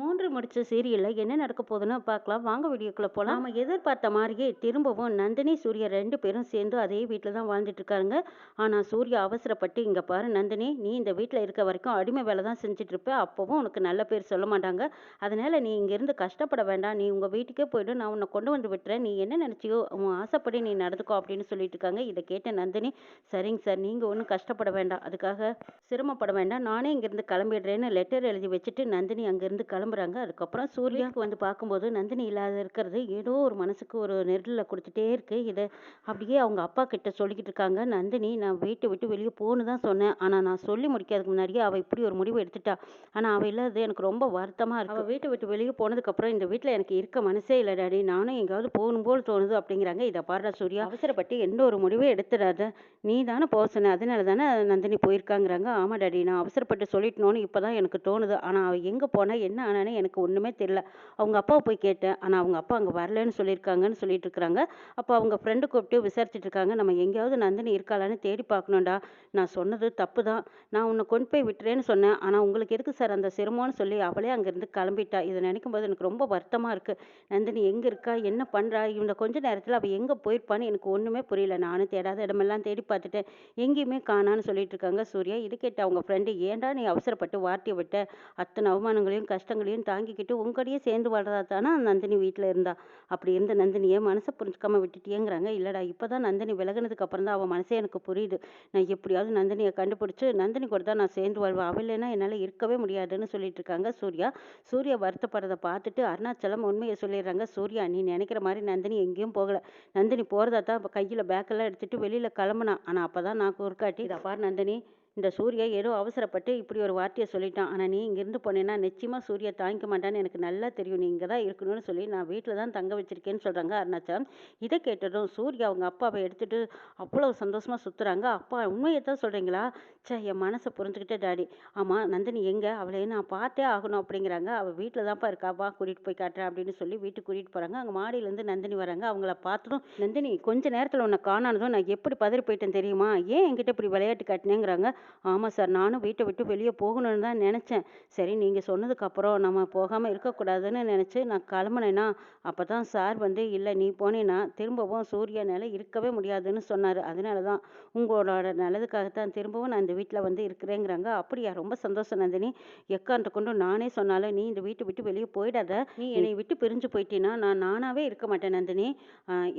மூன்று முடிச்ச சீரியலில் என்ன நடக்க போகுதுன்னு பார்க்கலாம். வாங்க வீடியோக்குள்ளே போகலாம் நம்ம எதிர்பார்த்த மாதிரியே திரும்பவும் நந்தினி சூர்யா ரெண்டு பேரும் சேர்ந்து அதே வீட்டில் தான் வாழ்ந்துட்டு இருக்காருங்க ஆனால் சூர்யா அவசரப்பட்டு இங்கே பாரு நந்தினி நீ இந்த வீட்டில் இருக்க வரைக்கும் அடிமை வேலை தான் செஞ்சுட்டு இருப்ப. அப்போவும் உனக்கு நல்ல பேர் சொல்ல மாட்டாங்க. அதனால நீ இங்கேருந்து கஷ்டப்பட வேண்டாம். நீ உங்கள் வீட்டுக்கே போயிடு. நான் உன்னை கொண்டு வந்து விட்டுறேன். நீ என்ன நினச்சியோ உன் ஆசைப்படி நீ நடந்துக்கோ அப்படின்னு சொல்லிட்டு இருக்காங்க. இதை கேட்ட நந்தினி சரிங்க சார் நீங்கள் ஒன்றும் கஷ்டப்பட வேண்டாம். அதுக்காக சிரமப்பட வேண்டாம். நானே இங்கேருந்து கிளம்பிடுறேன்னு லெட்டர் எழுதி வச்சுட்டு நந்தினி அங்கேருந்து புலம்புறாங்க அதுக்கப்புறம் சூர்யாவுக்கு வந்து பார்க்கும்போது நந்தினி இல்லாத இருக்கிறது ஏதோ ஒரு மனசுக்கு ஒரு நெருடலை கொடுத்துட்டே இருக்கு. இதை அப்படியே அவங்க அப்பா கிட்ட சொல்லிக்கிட்டு இருக்காங்க. நந்தினி நான் வீட்டை விட்டு வெளியே போன்னு தான் சொன்னேன். ஆனால் நான் சொல்லி முடிக்கிறதுக்கு முன்னாடியே அவள் இப்படி ஒரு முடிவு எடுத்துட்டா. ஆனால் அவள் இல்லாதது எனக்கு ரொம்ப வருத்தமாக இருக்கு. அவள் வீட்டை விட்டு வெளியே போனதுக்கப்புறம் இந்த வீட்டில் எனக்கு இருக்க மனசே இல்லை. டாடி நானும் எங்கேயாவது போகணும் போல் தோணுது அப்படிங்கிறாங்க. இதை பாடுற சூர்யா. அவசரப்பட்டு எந்த ஒரு முடிவே எடுத்துடாத. நீ தானே போக சொன்ன அதனால தானே நந்தினி போயிருக்காங்கிறாங்க. ஆமாம் டாடி நான் அவசரப்பட்டு சொல்லிட்டோன்னு இப்போ தான் எனக்கு தோணுது. ஆனால் அவள் எங்கே போனா? என்ன ஆனானே எனக்கு ஒன்றுமே தெரியல. அவங்க அப்பாவை போய் கேட்டேன். ஆனால் அவங்க அப்பா அங்கே வரலன்னு சொல்லியிருக்காங்கன்னு சொல்லிட்டு இருக்கிறாங்க. அப்போ அவங்க ஃப்ரெண்டு கூப்பிட்டு விசாரிச்சுட்டு இருக்காங்க. நம்ம எங்கேயாவது நந்தினி இருக்காளான்னு தேடி பார்க்கணும்டா. நான் சொன்னது தப்பு தான் நான் உன்னை கொண்டு போய் விட்டுறேன்னு சொன்னேன். ஆனால் உங்களுக்கு எதுக்கு சார் அந்த சிரமம்னு சொல்லி அவளே அங்கேருந்து கிளம்பிட்டா. இதை நினைக்கும் போது எனக்கு ரொம்ப வருத்தமாக இருக்குது நந்தினி எங்கே இருக்கா? என்ன பண்ணுறா இவனை கொஞ்ச நேரத்தில் அவள் எங்கே போயிருப்பான்னு எனக்கு ஒன்றுமே புரியல. நானும் தேடாத இடமெல்லாம் தேடி பார்த்துட்டேன். எங்கேயுமே காணான்னு சொல்லிட்டு இருக்காங்க சூர்யா. இது கேட்ட அவங்க ஃப்ரெண்டு ஏன்டா நீ அவசரப்பட்டு வார்த்தையை விட்ட? அத்தனை அவமானங்களையும் கஷ்டங்களையும் தாங்கிக்கிட்டு உங்களையே சேர்ந்து வாழ்றதா தானே நந்தினி வீட்டில் இருந்தா? அப்படி இருந்த நந்தினியை மனசை புரிஞ்சுக்காம விட்டுட்டியேங்கிறாங்க. இல்லடா இப்போ தான் நந்தினி விலகுனதுக்கு அப்புறம் தான் அவள் மனசே எனக்கு புரியுது. நான் எப்படியாவது நந்தினியை கண்டுபிடிச்சி நந்தினி கூட தான் நான் சேர்ந்து வாழ்வேன் அவள் இல்லைன்னா என்னால் இருக்கவே முடியாதுன்னு சொல்லிட்டு இருக்காங்க சூர்யா. சூர்யா வருத்தப்படுறதை பார்த்துட்டு அருணாச்சலம் உண்மையை சொல்லிடுறாங்க. சூர்யா நீ நினைக்கிற மாதிரி நந்தினி எங்கேயும் போகல. நந்தினி போகிறதா தான் இப்போ கையில் பேக்கெல்லாம் எடுத்துட்டு வெளியில் கிளம்புனா. ஆனால் அப்போ தான் நான் குறுக்காட்டி இதை பார் நந்தினி இந்த சூர்யா ஏதோ அவசரப்பட்டு இப்படி ஒரு வார்த்தையை சொல்லிட்டான். ஆனால் நீ இங்கேருந்து போனேன்னா நிச்சயமாக சூர்யா தாங்கிக்க மாட்டான்னு எனக்கு நல்லா தெரியும். நீ இங்கே தான் இருக்கணும்னு சொல்லி நான் வீட்டில் தான் தங்க வச்சிருக்கேன்னு சொல்கிறாங்க அருணாச்சலம். இதை கேட்டதும் சூர்யா அவங்க அப்பாவை எடுத்துகிட்டு அவ்வளோ சந்தோஷமாக சுற்றுறாங்க அப்பா உண்மையை தான் சொல்கிறீங்களா சே என் மனசை புரிஞ்சுக்கிட்டே டாடி. ஆமாம் நந்தினி எங்கே? அவளை நான் பார்த்தே ஆகணும் அப்படிங்கிறாங்க. அவள் வீட்டில் தான்ப்பா இருக்கா? வா கூட்டிகிட்டு போய் காட்டுறேன் அப்படின்னு சொல்லி வீட்டுக்கு கூட்டிகிட்டு போகிறாங்க அங்கே மாடியிலேருந்து நந்தினி வராங்க. அவங்கள பார்த்ததும் நந்தினி கொஞ்ச நேரத்தில் உன்னை காணானதும் நான் எப்படி பதறி போயிட்டேன் தெரியுமா? ஏன் என்கிட்ட இப்படி விளையாட்டு காட்டினேங்கிறாங்க. ஆமாம் சார். நானும் வீட்டை விட்டு வெளியே போகணும்னு தான் நினச்சேன். சரி நீங்கள் சொன்னதுக்கப்புறம் நம்ம போகாமல் இருக்கக்கூடாதுன்னு நினச்சி நான் கிளம்புனேன்னா அப்போ தான் சார் வந்து இல்லை நீ போனேன்னா திரும்பவும் சூர்யானால இருக்கவே முடியாதுன்னு சொன்னார். அதனால தான் உங்களோட நல்லதுக்காகத்தான் திரும்பவும் நான் இந்த வீட்டில் வந்து இருக்கிறேங்கிறாங்க. அப்படியா? ரொம்ப சந்தோஷம் நந்தினி. எக்கான்ட்டு கொண்டு நானே சொன்னாலும் நீ இந்த வீட்டை விட்டு வெளியே போயிடாத. நீ என்னை விட்டு பிரிஞ்சு போயிட்டீன்னா நான் நானாவே இருக்க மாட்டேன் நந்தினி.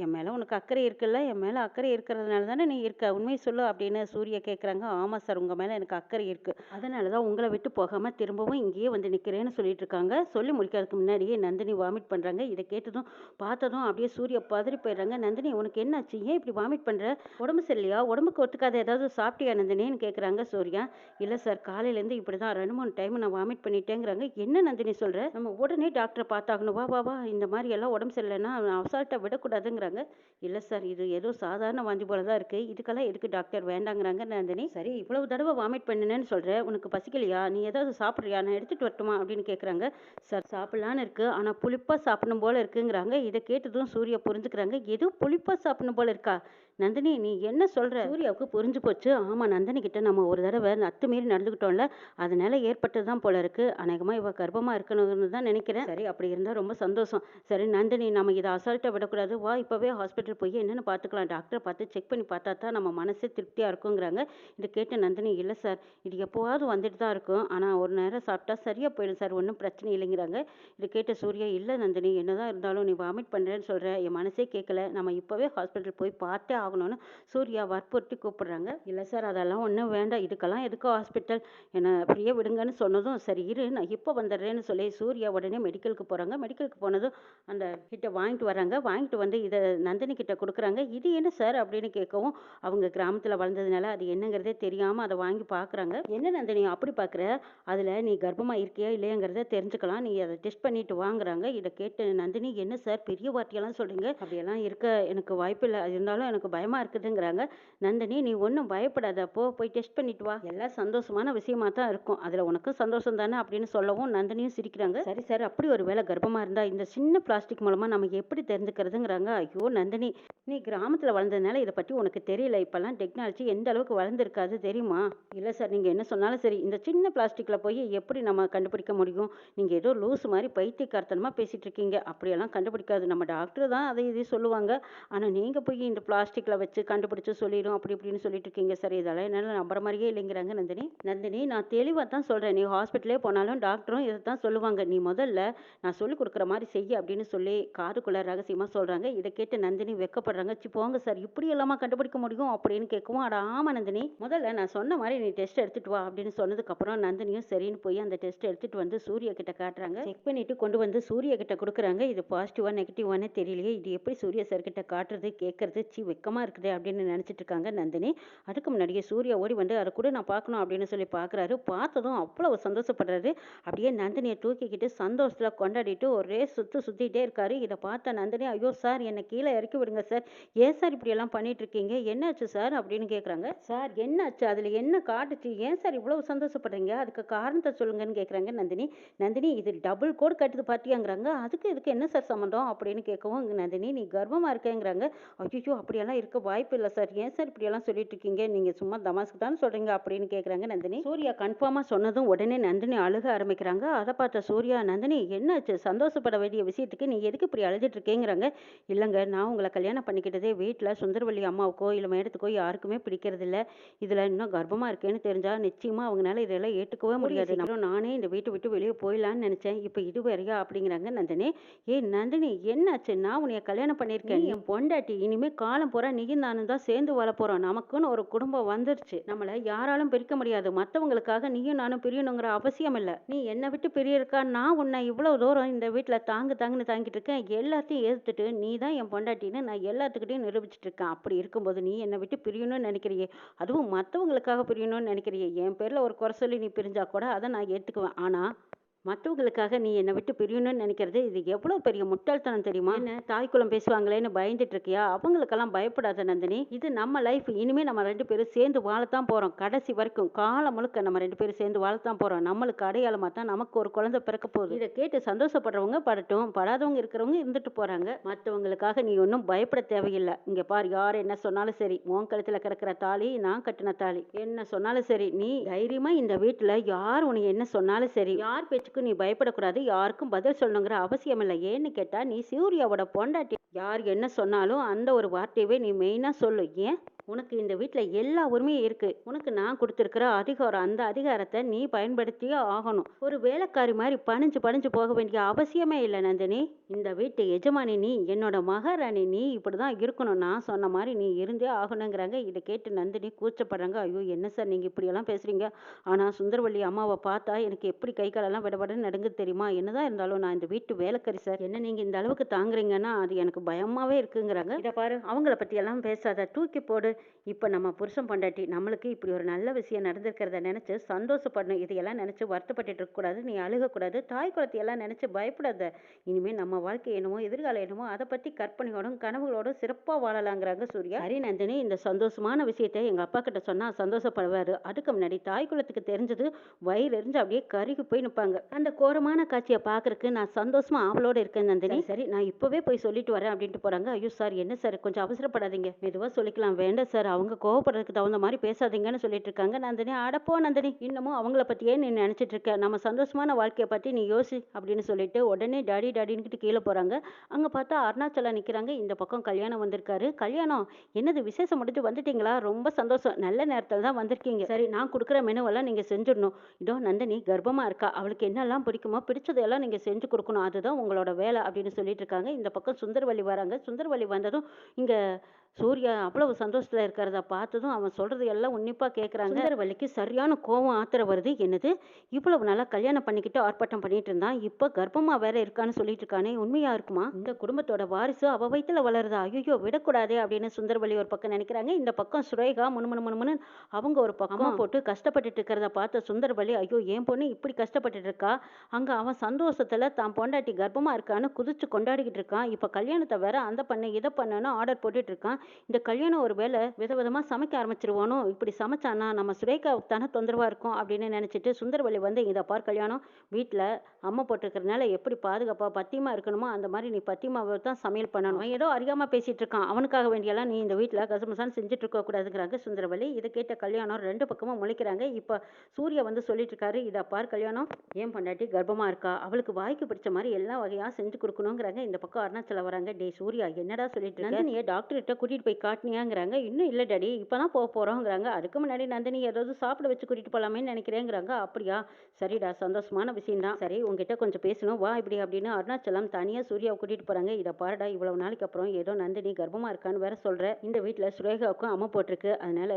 என் மேலே உனக்கு அக்கறை இருக்குல்ல? என் மேலே அக்கறை இருக்கிறதுனால தானே நீ இருக்க? உண்மையை சொல்லு அப்படின்னு சூர்யா கேட்குறாங்க ஆமாம் சார் உங்கள் மேலே எனக்கு அக்கறை இருக்குது அதனால தான் உங்களை விட்டு போகாமல் திரும்பவும் இங்கேயே வந்து நிற்கிறேன்னு சொல்லிட்டு இருக்காங்க சொல்லி முடிக்கிறதுக்கு முன்னாடியே நந்தினி வாமிட் பண்ணுறாங்க இதை கேட்டதும் பார்த்ததும் அப்படியே சூரிய பதறி போயிடுறாங்க. நந்தினி உனக்கு என்னாச்சு? ஏன் இப்படி வாமிட் பண்ணுற உடம்பு சரியில்லையா? உடம்புக்கு ஒத்துக்காத ஏதாவது சாப்பிட்டியா நந்தினின்னு கேட்குறாங்க சூர்யா. இல்லை சார் காலையிலேருந்து இப்படி தான் ரெண்டு மூணு டைம் நான் வாமிட் பண்ணிட்டேங்கிறாங்க. என்ன நந்தினி சொல்கிற நம்ம உடனே டாக்டரை பார்த்தாகணும். வா வா வா இந்த மாதிரி எல்லாம் உடம்பு சரியில்லைன்னா அசால்ட்டாக விடக்கூடாதுங்கிறாங்க. இல்லை சார் இது ஏதோ சாதாரண வாந்தி போல தான் இருக்குது இதுக்கெல்லாம் எதுக்கு டாக்டர் வேண்டாங்கிறாங்க நந்தினி. சரி இவ்வளவு தடவை வாமிட் பண்ணினேன்னு சொல்கிறேன் உனக்கு பசிக்கலையா? நீ ஏதாவது சாப்பிட்றியா? நான் எடுத்துகிட்டு வரட்டுமா? அப்படின்னு கேட்குறாங்க சார் சாப்பிட்லான்னு இருக்குது ஆனால் புளிப்பாக சாப்பிடணும் போல இருக்குங்கிறாங்க. இதை கேட்டதும் சூர்யா புரிஞ்சுக்கிறாங்க. எதுவும் புளிப்பாக சாப்பிடணும் போல இருக்கா? நந்தினி நீ என்ன சொல்கிற சூர்யாவுக்கு புரிஞ்சு போச்சு. ஆமாம் நந்தினி கிட்ட நம்ம ஒரு தடவை அத்துமீறி நடந்துக்கிட்டோம்ல அதனால ஏற்பட்டது தான் போல இருக்கு. அநேகமாக இவ கர்ப்பமாக இருக்கணும்னு தான் நினைக்கிறேன். சரி அப்படி இருந்தால் ரொம்ப சந்தோஷம். சரி நந்தினி நம்ம இதை அசால்ட்டாக விடக்கூடாது. வா இப்போவே ஹாஸ்பிட்டல் போய் என்னென்னு பார்த்துக்கலாம். டாக்டரை பார்த்து செக் பண்ணி பார்த்தா தான் நம்ம மனசே திருப்தியாக இருக்குங்கிறாங்க இதை கேட்ட நந்தினி இல்லை சார் இது எப்போவாவது வந்துட்டு தான் இருக்கும். ஆனால் ஒரு நேரம் சாப்பிட்டா சரியாக போயிடும் சார் ஒன்றும் பிரச்சனை இல்லைங்கிறாங்க. இதை கேட்ட சூர்யா இல்லை நந்தினி என்னதான் இருந்தாலும் நீ வாமிட் பண்ணுறேன்னு சொல்கிற என் மனசே கேட்கல நம்ம இப்போவே ஹாஸ்பிட்டல் போய் பார்த்தே ஆகணும்னு சூர்யா வற்புறுத்தி கூப்பிடுறாங்க. இல்லை சார் அதெல்லாம் ஒன்றும் வேண்டாம். இதுக்கெல்லாம் எதுக்கு ஹாஸ்பிட்டல் என்னை ஃப்ரீயாக விடுங்கன்னு சொன்னதும் சரி இரு நான் இப்போ வந்துடுறேன்னு சொல்லி சூர்யா உடனே மெடிக்கலுக்கு போகிறாங்க மெடிக்கலுக்கு போனதும் அந்த கிட்ட வாங்கிட்டு வராங்க வாங்கிட்டு வந்து இதை நந்தினி கிட்ட கொடுக்குறாங்க. இது என்ன சார்? அப்படின்னு கேட்கவும் அவங்க கிராமத்தில் வளர்ந்ததுனால அது என்னங்கிறதே தெரியாமல் அதை வாங்கி பார்க்குறாங்க என்ன நந்தினி அப்படி பார்க்குற அதில் நீ கர்ப்பமாக இருக்கியா இல்லையாங்கிறத தெரிஞ்சுக்கலாம். நீ அதை டெஸ்ட் பண்ணிட்டு வாங்குறாங்க. இதை கேட்டு நந்தினி என்ன சார்? பெரிய வார்த்தையெல்லாம் சொல்கிறீங்க அப்படியெல்லாம் இருக்க எனக்கு வாய்ப்பு இல்லை இருந்தாலும் எனக்கு பயமாக இருக்குதுங்கிறாங்க. நந்தினி நீ ஒன்றும் பயப்படாத. போ போய் டெஸ்ட் பண்ணிட்டு வா. எல்லாம் சந்தோஷமான விஷயமா தான் இருக்கும். அதில் உனக்கும் சந்தோஷம் தானே அப்படின்னு சொல்லவும் நந்தினியும் சிரிக்கிறாங்க. சரி சார் அப்படி ஒரு வேளை கர்ப்பமாக இருந்தால் இந்த சின்ன பிளாஸ்டிக் மூலமாக நம்ம எப்படி தெரிஞ்சுக்கிறதுங்கிறாங்க. ஐயோ நந்தினி நீ கிராமத்தில் வளர்ந்ததுனால இதை பற்றி உனக்கு தெரியல. இப்போல்லாம் டெக்னாலஜி எந்த அளவுக்கு வளர்ந்துருக்காது தெரியுமா? இல்லை சார் நீங்கள் என்ன சொன்னாலும் சரி. இந்த சின்ன பிளாஸ்டிக்கில் போய் எப்படி நம்ம கண்டுபிடிக்க முடியும்? நீங்கள் ஏதோ லூஸ் மாதிரி பைத்தியக்காரத்தனமாக பேசிகிட்டு இருக்கீங்க. அப்படியெல்லாம் கண்டுபிடிக்காது. நம்ம டாக்டர் தான் அதை இதே சொல்லுவாங்க. ஆனால் நீங்கள் போய் இந்த பிளாஸ்டிக் பிளாஸ்டிக்கில் வச்சு கண்டுபிடிச்சி சொல்லிடும் அப்படி இப்படின்னு சொல்லிட்டு இருக்கீங்க சார் இதெல்லாம் என்னால் நம்புற மாதிரியே இல்லைங்கிறாங்க நந்தினி. நந்தினி நான் தெளிவாக தான் சொல்கிறேன் நீ ஹாஸ்பிட்டலே போனாலும் டாக்டரும் இதை தான் சொல்லுவாங்க. நீ முதல்ல நான் சொல்லி கொடுக்குற மாதிரி செய்ய அப்படின்னு சொல்லி காதுக்குள்ள ரகசியமாக சொல்கிறாங்க இதை கேட்டு நந்தினி வெக்கப்படுறாங்க. சி போங்க சார் இப்படி எல்லாமா கண்டுபிடிக்க முடியும் அப்படின்னு கேட்கவும் அட ஆமா நந்தினி முதல்ல நான் சொன்ன மாதிரி நீ டெஸ்ட் எடுத்துட்டு வா அப்படின்னு சொன்னதுக்கப்புறம் நந்தினியும் சரின்னு போய் அந்த டெஸ்ட் எடுத்துட்டு வந்து சூரிய கிட்ட காட்டுறாங்க. செக் பண்ணிட்டு கொண்டு வந்து சூரிய கிட்ட கொடுக்குறாங்க. இது பாசிட்டிவா நெகட்டிவானே தெரியலையே. இது எப்படி சூரிய சார் கிட்ட காட்டுறது கேட்கறது? சி பயமாக இருக்குது அப்படின்னு நினச்சிட்டு இருக்காங்க நந்தினி. அதுக்கு முன்னாடியே சூர்யா ஓடி வந்து அதை கூட நான் பார்க்கணும் அப்படின்னு சொல்லி பார்க்குறாரு. பார்த்ததும் அவ்வளவு சந்தோஷப்படுறாரு. அப்படியே நந்தினியை தூக்கிக்கிட்டு சந்தோஷத்தில் கொண்டாடிட்டு ஒரே சுற்று சுற்றிட்டே இருக்காரு. இதை பார்த்த நந்தினி ஐயோ சார் என்னை கீழே இறக்கி விடுங்க சார். ஏன் சார் இப்படியெல்லாம் பண்ணிகிட்ருக்கீங்க பண்ணிட்டு இருக்கீங்க? என்னாச்சு சார்? அப்படின்னு கேட்குறாங்க சார் என்னாச்சு? அதில் என்ன காட்டுச்சு? ஏன் சார் இவ்வளவு சந்தோஷப்படுறீங்க? அதுக்கு காரணத்தை சொல்லுங்கன்னு கேட்குறாங்க நந்தினி. நந்தினி இது டபுள் கோட் கட்டுது பார்த்தியாங்கிறாங்க அதுக்கு இதுக்கு என்ன சார் சம்மந்தம் அப்படின்னு கேட்கவும் நந்தினி நீ கர்ப்பமாக இருக்கேங்கிறாங்க. ஐயோ அப்படியெல்லாம் இருக்க வாய்ப்பு இல்லை சார். ஏன் சார் இப்படியெல்லாம் சொல்லிட்டு இருக்கீங்க? நீங்கள் சும்மா தமாஸ்க்கு தானே சொல்கிறீங்க அப்படின்னு கேட்குறாங்க நந்தினி. சூர்யா கன்ஃபார்மாக சொன்னதும் உடனே நந்தினி அழுக ஆரம்பிக்கிறாங்க. அதை பார்த்த சூர்யா நந்தினி என்னாச்சு? சந்தோஷப்பட வேண்டிய விஷயத்துக்கு நீ எதுக்கு இப்படி அழுதுட்டு இருக்கேங்கிறாங்க? இல்லைங்க நான் உங்களை கல்யாணம் பண்ணிக்கிட்டதே வீட்டில் சுந்தரவள்ளி அம்மாவுக்கோ இல்லை மேடத்துக்கோ யாருக்குமே பிடிக்கிறதில்ல இதில் இன்னும் கர்ப்பமாக இருக்கேன்னு தெரிஞ்சா நிச்சயமாக அவங்களால இதெல்லாம் ஏற்றுக்கவே முடியாது. அப்புறம் நானே இந்த வீட்டை விட்டு வெளியே போயிடலான்னு நினச்சேன். இப்போ இது வேறையா? அப்படிங்கிறாங்க நந்தினி. ஏய் நந்தினி என்னாச்சு? நான் உன்னைய கல்யாணம் பண்ணியிருக்கேன். என் பொண்டாட்டி இனிமே காலம் வர நீயும் நானும் தான் சேர்ந்து வரப்போகிறோம் நமக்குன்னு ஒரு குடும்பம் வந்துருச்சு. நம்மளை யாராலும் பிரிக்க முடியாது. மற்றவங்களுக்காக நீயும் நானும் பிரியணுங்கிற அவசியம் இல்லை. நீ என்னை விட்டு பிரியறக்கா நான் உன்னை இவ்வளோ தூரம் இந்த வீட்டில் தாங்கு தாங்குன்னு தாங்கிட்டு இருக்கேன். எல்லாத்தையும் எதிர்த்துட்டு நீ தான் என் பொண்டாட்டின்னு நான் எல்லாத்துக்கிட்டையும் நிரூபிச்சிட்டு இருக்கேன். அப்படி இருக்கும்போது நீ என்னை விட்டு பிரியணும்னு நினைக்கிறியே? அதுவும் மற்றவங்களுக்காக பிரியணும்னு நினைக்கிறியே? என் பேரில் ஒரு குறை சொல்லி நீ பிரிஞ்சா கூட அதை நான் ஏற்றுக்குவேன் ஆனால் மற்றவங்களுக்காக நீ என்னை விட்டு பிரியணும்னு நினைக்கிறது இது எவ்வளோ பெரிய முட்டாள்தனம் தெரியுமா? என்ன? தாய்க்குளம் பேசுவாங்களேன்னு பயந்துட்டு இருக்கியா அவங்களுக்கெல்லாம் பயப்படாத நந்தினி. இது நம்ம லைஃப் இனிமே நம்ம ரெண்டு பேரும் சேர்ந்து வாழத்தான் போறோம். கடைசி வரைக்கும் காலம் முழுக்க நம்ம ரெண்டு பேரும் சேர்ந்து வாழத்தான் போறோம். நம்மளுக்கு அடையாளமா தான் நமக்கு ஒரு குழந்தை பிறக்க போகுது. இதை கேட்டு சந்தோஷப்படுறவங்க படட்டும் படாதவங்க இருக்கிறவங்க இருந்துட்டு போறாங்க. மற்றவங்களுக்காக நீ ஒன்றும் பயப்பட தேவையில்லை. இங்க பார் யார் என்ன சொன்னாலும் சரி. உன் கழுத்துல கிடக்கிற தாலி நான் கட்டின தாலி. என்ன சொன்னாலும் சரி. நீ தைரியமா இந்த வீட்டுல யார் உனக்கு என்ன சொன்னாலும் சரி. யார் பேச்சுக்கும் நீ பயப்படக்கூடாது. யாருக்கும் பதில் சொல்லணுங்கிற அவசியம் இல்லை. ஏன்னு கேட்டால் நீ சூர்யாவோட பொண்டாட்டி யார் என்ன சொன்னாலும் அந்த ஒரு வார்த்தையவே நீ மெயினாக சொல்லு. ஏன்? உனக்கு இந்த வீட்டில் எல்லா உரிமையும் இருக்கு. உனக்கு நான் கொடுத்துருக்கிற அதிகாரம் அந்த அதிகாரத்தை நீ பயன்படுத்தியே ஆகணும். ஒரு வேலைக்காரி மாதிரி பணிஞ்சு பணிஞ்சு போக வேண்டிய அவசியமே இல்லை நந்தினி. இந்த வீட்டு எஜமானி நீ என்னோட மகாராணி நீ இப்படி தான் இருக்கணும். நான் சொன்ன மாதிரி நீ இருந்தே ஆகணுங்கிறாங்க. இதை கேட்டு நந்தினி கூச்சப்படுறாங்க. ஐயோ என்ன சார் நீங்கள் இப்படியெல்லாம் பேசுறீங்க? ஆனால் சுந்தரவள்ளி அம்மாவை பார்த்தா எனக்கு எப்படி கை காலெல்லாம் விடவிடன்னு நடுங்க தெரியுமா? என்னதான் இருந்தாலும் நான் இந்த வீட்டு வேலைக்காரி சார். என்ன நீங்கள் இந்த அளவுக்கு தாங்குறீங்கன்னா அது எனக்கு பயமாவே இருக்குங்கிறாங்க. இதை பாரு அவங்கள பற்றியெல்லாம் எல்லாம் பேசாத. தூக்கி போடு. இப்போ நம்ம புருஷன் பொண்டாட்டி நம்மளுக்கு இப்படி ஒரு நல்ல விஷயம் நடந்திருக்கிறத நினச்சி சந்தோஷப்படணும். இதையெல்லாம் நினச்சி வருத்தப்பட்டுட்டு இருக்கக்கூடாது நீ அழுகக்கூடாது. தாய் குளத்தையெல்லாம் நினச்சி பயப்படாத. இனிமேல் நம்ம வாழ்க்கை என்னமோ எதிர்காலம் என்னமோ அதை பற்றி கற்பனையோடும் கனவுகளோடும் சிறப்பாக வாழலாங்கிறாங்க சூர்யா. ஹரிநந்தினி இந்த சந்தோஷமான விஷயத்தை எங்கள் அப்பா கிட்ட சொன்னால் சந்தோஷப்படுவார். அதுக்கு முன்னாடி தாய் குலத்துக்கு தெரிஞ்சது வயிறு எரிஞ்சு அப்படியே கருகி போய் நிற்பாங்க அந்த கோரமான காட்சியை பார்க்கறக்கு நான் சந்தோஷமா ஆவலோட இருக்கேன் நந்தினி. சரி நான் இப்போவே போய் சொல்லிட்டு வரேன் அப்படின்ட்டு போகிறாங்க ஐயோ சார் என்ன சார்? கொஞ்சம் அவசரப்படாதீங்க. மெதுவாக சொல்லிக்கலாம். வேண்டாம் சார் அவங்க கோவப்படுறதுக்கு தகுந்த மாதிரி பேசாதீங்கன்னு சொல்லிட்டு இருக்காங்க நந்தினி அடப்போ நந்தினி இன்னமும் அவங்கள பற்றியே நீ நினச்சிட்டு இருக்க நம்ம சந்தோஷமான வாழ்க்கையை பற்றி நீ யோசி அப்படின்னு சொல்லிட்டு உடனே டாடி டாடின்னுக்கிட்டு கீழே போகிறாங்க அங்கே பார்த்தா அருணாச்சலா நிற்கிறாங்க இந்த பக்கம் கல்யாணம் வந்திருக்காரு. கல்யாணம் என்னது விசேஷம் முடிஞ்சு வந்துட்டீங்களா? ரொம்ப சந்தோஷம். நல்ல நேரத்தில் தான் வந்திருக்கீங்க. சரி நான் கொடுக்குற மெனுவெல்லாம் நீங்கள் செஞ்சிடணும். இதோ நந்தினி கர்ப்பமாக இருக்கா? அவளுக்கு என்னெல்லாம் பிடிக்குமோ பிடிச்சதெல்லாம் நீங்கள் செஞ்சு கொடுக்கணும். அதுதான் உங்களோட வேலை அப்படின்னு சொல்லிட்டு இருக்காங்க இந்த பக்கம் சுந்தரவள்ளி வராங்க. சுந்தர்வலி வந்ததும் இங்கே சூர்யா அவ்வளவு சந்தோஷத்தில் இருக்கிறத பார்த்ததும் அவன் சொல்கிறது எல்லாம் உன்னிப்பாக கேட்குறாங்க சுந்தரவள்ளிக்கு சரியான கோவம் ஆத்திரம் வருது. என்னது? இவ்வளவு நாளாக கல்யாணம் பண்ணிக்கிட்டு ஆர்ப்பாட்டம் பண்ணிட்டு இருந்தான். இப்போ கர்ப்பமாக வேற இருக்கான்னு சொல்லிட்டு இருக்கானே. உண்மையா இருக்குமா? இந்த குடும்பத்தோட வாரிசு அவ வயித்துல வளருதா? ஐயோ விடக்கூடாதே அப்படின்னு சுந்தரவள்ளி ஒரு பக்கம் நினைக்கிறாங்க. இந்த பக்கம் சுரேகா முணுமுணு முணுமுணு அவங்க ஒரு பக்கம் போட்டு கஷ்டப்பட்டுட்டு இருக்கிறத பார்த்த சுந்தரவள்ளி ஐயோ என் பொண்ணு இப்படி கஷ்டப்பட்டுட்டு இருக்கா? அங்க அவன் சந்தோஷத்துல தான் பொண்டாட்டி கர்ப்பமா இருக்கான்னு குதிச்சு கொண்டாடிக்கிட்டு இருக்கான் இப்ப கல்யாணத்தை வேற அந்த பண்ணு இதை பண்ணுன்னு ஆர்டர் போட்டுட்டு இருக்கான். இந்த கல்யாணம் ஒரு வித விதவிதமாக சமைக்க ஆரம்பிச்சிருவானோ? இப்படி சமைச்சானா நம்ம சுரேகாவுக்கு தானே தொந்தரவாக இருக்கும் அப்படின்னு நினச்சிட்டு சுந்தரவள்ளி வந்து இதை பார் கல்யாணம் வீட்டில் அம்மா போட்டிருக்கிறதுனால எப்படி பாதுகாப்பாக பத்தியமாக இருக்கணுமோ அந்த மாதிரி நீ பத்தியமாவை தான் சமையல் பண்ணணும். ஏதோ அறியாமல் பேசிகிட்டு இருக்கான். அவனுக்காக வேண்டியெல்லாம் நீ இந்த வீட்டில் கசமசான்னு செஞ்சுட்டு இருக்கக்கூடாதுங்கிறாங்க சுந்தரவள்ளி இதை கேட்ட கல்யாணம் ரெண்டு பக்கமும் முளைக்கிறாங்க இப்போ சூர்யா வந்து சொல்லிட்டு இருக்காரு இதை பார் கல்யாணம் ஏன் பண்ணாட்டி கர்ப்பமாக இருக்கா? அவளுக்கு வாய்க்கு பிடிச்ச மாதிரி எல்லா வகையாக செஞ்சு கொடுக்கணுங்கிறாங்க. இந்த பக்கம் அருணாச்சல வராங்க டே சூர்யா என்னடா சொல்லிட்டு நந்தினியை டாக்டர்கிட்ட கூட்டிகிட்டு போய் காட்டினியாங்கிறாங்க. இன்னும் இல்லை டாடி இப்போ தான் போக போகிறோங்கிறாங்க அதுக்கு முன்னாடி நந்தினி ஏதாவது சாப்பிட வச்சு கூட்டிகிட்டு போகலாமேன்னு நினைக்கிறேங்கிறாங்க. அப்படியா? சரிடா சந்தோஷமான விஷயம்தான். சரி உங்ககிட்ட கொஞ்சம் பேசணும். வா இப்படி அப்படின்னு அருணாச்சலம் தனியாக சூர்யாவை கூட்டிகிட்டு போகிறாங்க இதை பாருடா இவ்வளோ நாளைக்கு அப்புறம் ஏதோ நந்தினி கர்ப்பமாக இருக்கான்னு வேற சொல்கிற இந்த வீட்டில் சுரேகாவுக்கும் அம்மா போட்டிருக்கு. அதனால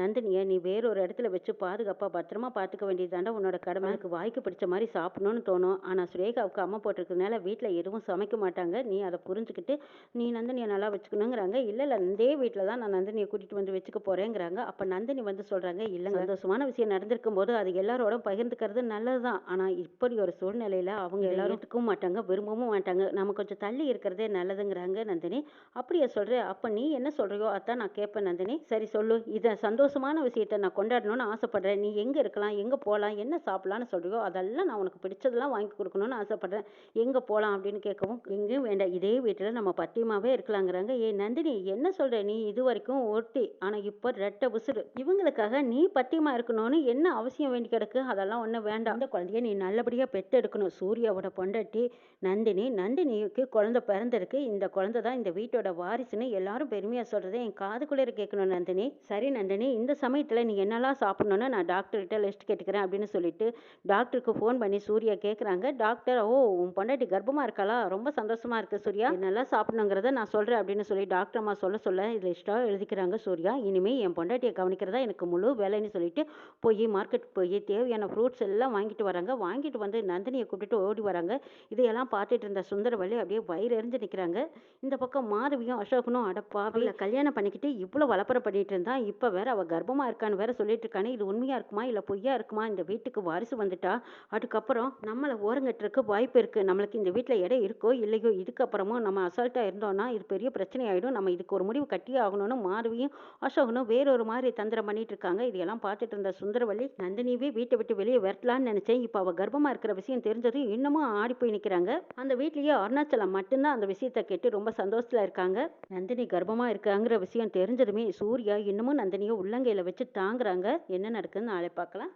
நந்தினியை நீ வேறொரு இடத்துல வச்சு பாதுகாப்பாக பத்திரமா பார்த்துக்க வேண்டியதாண்டா உன்னோட கடமை. எனக்கு வாய்க்கு பிடிச்ச மாதிரி சாப்பிடணும்னு தோணும். ஆனால் சுரேகாவுக்கு அம்மா போட்டிருக்கனால வீட்டில் எதுவும் சமைக்க மாட்டாங்க. நீ அதை புரிஞ்சுக்கிட்டு நீ நந்தினியை நல்லா வச்சுக்கணுங்கிறாங்க. இல்லை இல்லை இதே வீட்டில் தான் நான் நந்தினியை கூட்டிகிட்டு வந்து வச்சுக்க போகிறேங்கிறாங்க அப்போ நந்தினி வந்து சொல்கிறாங்க இல்லைங்க. சந்தோஷமான விஷயம் நடந்திருக்கும் போது அது எல்லாரோட பகிர்ந்துக்கிறது நல்லது தான் ஆனால் இப்படி ஒரு சூழ்நிலையில் அவங்க எல்லாரும் மாட்டாங்க விரும்பவும் மாட்டாங்க. நம்ம கொஞ்சம் தள்ளி இருக்கிறதே நல்லதுங்கிறாங்க நந்தினி. அப்படியே சொல்கிறேன் அப்போ நீ என்ன சொல்கிறியோ அதான் நான் கேட்பேன் நந்தினி. சரி சொல்லு. இதை சந்தோஷமான விஷயத்தை நான் கொண்டாடணும்னு ஆசைப்படுறேன். நீ எங்கே இருக்கலாம்? எங்கே போகலாம் என்ன சாப்பிட்லான்னு சொல்கிறியோ அதெல்லாம் நான் உனக்கு பிடிச்சதெல்லாம் வாங்கி கொடுக்கணும்னு ஆசைப்படுறேன். எங்கே போகலாம் அப்படின்னு கேட்கவும் எங்கேயும் வேண்டாம். இதே வீட்டில் நம்ம பத்தியமாகவே இருக்கலாங்கிறாங்க. ஏ நந்தினி என்ன சொல்கிற நீ இது வரைக்கும் ஒருத்தி ஆனால் இப்போ ரெட்டை உசுறு. இவங்களுக்காக நீ பத்தியமாக இருக்கணும்னு என்ன அவசியம் வேண்டி கிடக்கு? அதெல்லாம் ஒன்றும் வேண்டாம். அந்த குழந்தைய நீ நல்லபடியாக பெற்றெடுக்கணும். சூர்யாவோட பொண்டாட்டி நந்தினி நந்தினிக்கு குழந்தை பிறந்திருக்கு. இந்த குழந்தை தான் இந்த வீட்டோட வாரிசுன்னு எல்லாரும் பெருமையாக சொல்கிறத என் காதுக்குள்ளே கேட்கணும் நந்தினி. சரி நந்தினி இந்த சமயத்தில் நீ என்னெல்லாம் சாப்பிட்ணுன்னு நான் டாக்டர்கிட்ட லிஸ்ட் கேட்டுக்கிறேன் அப்படின்னு சொல்லிட்டு டாக்டருக்கு ஃபோன் பண்ணி சூர்யா கேட்குறாங்க டாக்டர் ஓ உன் பொண்டாட்டி கர்ப்பமாக இருக்காளா? ரொம்ப சந்தோஷமாக இருக்குது சூர்யா. என்னெல்லாம் சாப்பிடணுங்கிறத நான் சொல்கிறேன் அப்படின்னு சொல்லி டாக்டர் அம்மா சொல்ல சொல்ல இது லிஸ்ட்டாக எழுதிக்கிறாங்க சூர்யா. இனிமேல் என் பொண்டாட்டியை கவனிக்கிறதா எனக்கு முழு வேலைன்னு சொல்லிட்டு போய் மார்க்கெட் போய் தேவையான ஃப்ரூட்ஸ் எல்லாம் வாங்கிட்டு வராங்க. வாங்கிட்டு வந்து நந்தினியை கூப்பிட்டு ஓடி வராங்க. இதையெல்லாம் பார்த்துட்டு இருந்த சுந்தரவள்ளி அப்படியே வயிறு எரிஞ்சு நிற்கிறாங்க இந்த பக்கம் மாதவியும் அசோகனும் அடப்பாவில் கல்யாணம் பண்ணிக்கிட்டு இவ்வளோ வளப்பரம் பண்ணிட்டு இருந்தா இப்போ வேற அவள் கர்ப்பமாக இருக்கான்னு வேற சொல்லிட்டு இருக்கானே இது உண்மையாக இருக்குமா இல்லை பொய்யா இருக்குமா இந்த வீட்டுக்கு வாரிசு வந்துட்டா? அதுக்கப்புறம் நம்மளை ஓரங்கட்டுறதுக்கு வாய்ப்பு இருக்குது நம்மளுக்கு இந்த வீட்டில் இடம் இருக்கோ இல்லையோ இதுக்கப்புறமும் நம்ம அசால்ட்டாக இருந்தோம்னா இது பெரிய பிரச்சனை ஆகிடும் நம்ம இதுக்கு ஒரு முடிவு கட்டியே ஆகணும்னு மாதவியும் அசோகனும் வேறொரு மாதிரி தந்திரம் பண்ணிட்டு இருக்காங்க. இதெல்லாம் பார்த்துட்டு இருந்த சுந்தரவள்ளி நந்தினியவே வீட்டை விட்டு வெளியே வரலான்னு நினச்சேன். இப்போ அவள் கர்ப்பமாக இருக்கிற விஷயம் தெரிஞ்சதும் இன்னமும் ஆடி போய் நிற்கிறாங்க அந்த வீட்லேயே அருணாச்சலம் மட்டும்தான் அந்த விஷயத்தை கேட்டு ரொம்ப சந்தோஷத்தில் இருக்காங்க. நந்தினி கர்ப்பமாக இருக்காங்கிற விஷயம் தெரிஞ்சதுமே சூர்யா இன்னமும் நந்தினியை உள்ள உள்ளங்கையில் வச்சு தாங்குறாங்க. என்ன நடக்குதுன்னு நாளை பார்க்கலாம்.